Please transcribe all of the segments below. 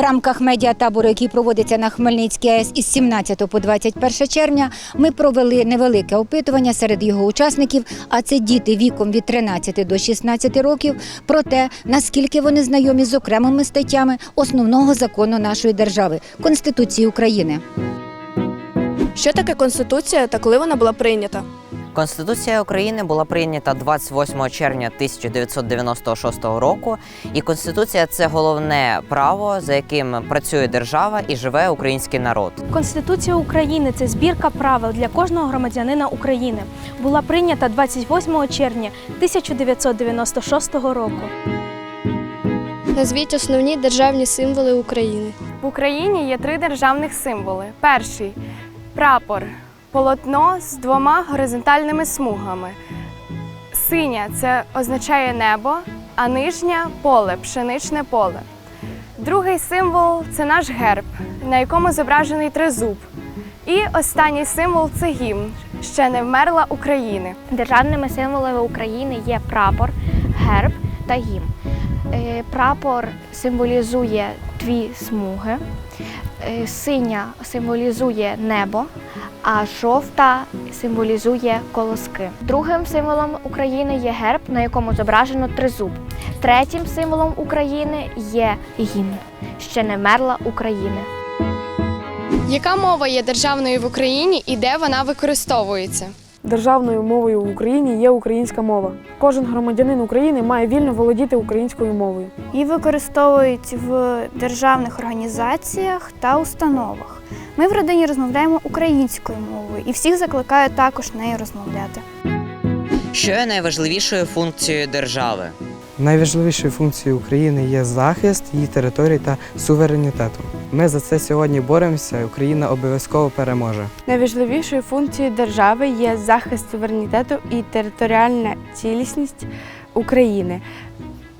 В рамках медіатабору, який проводиться на Хмельницькій АЕС із 17 по 21 червня, ми провели невелике опитування серед його учасників, а це діти віком від 13 до 16 років, про те, наскільки вони знайомі з окремими статтями основного закону нашої держави Конституції України. Що таке Конституція та коли вона була прийнята? Конституція України була прийнята 28 червня 1996 року, і Конституція це головне право, за яким працює держава і живе український народ. Конституція України це збірка правил для кожного громадянина України. Була прийнята 28 червня 1996 року. Назвіть основні державні символи України. В Україні є три державних символи. Перший прапор, полотно з двома горизонтальними смугами. Синя це означає небо, а нижня поле, пшеничне поле. Другий символ це наш герб, на якому зображений тризуб. І останній символ це гімн. Ще не вмерла України. Державними символами України є прапор, герб та гімн. Е, Прапор символізує дві смуги, е, синя символізує небо, а жовта символізує колоски. Другим символом України є герб, на якому зображено тризуб. Третім символом України є гімн. Ще не мерла України. Яка мова є державною в Україні і де вона використовується? Державною мовою в Україні є українська мова. Кожен громадянин України має вільно володіти українською мовою. Її використовують в державних організаціях та установах. Ми в родині розмовляємо українською мовою і всіх закликаю також нею розмовляти. Що є найважливішою функцією держави? Найважливішою функцією України є захист її території та суверенітету. Ми за це сьогодні боремося, і Україна обов'язково переможе. Найважливішою функцією держави є захист суверенітету і територіальна цілісність України.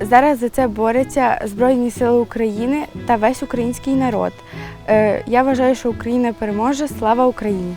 Зараз за це борються Збройні Сили України та весь український народ. Е, Я вважаю, що Україна переможе. Слава Україні!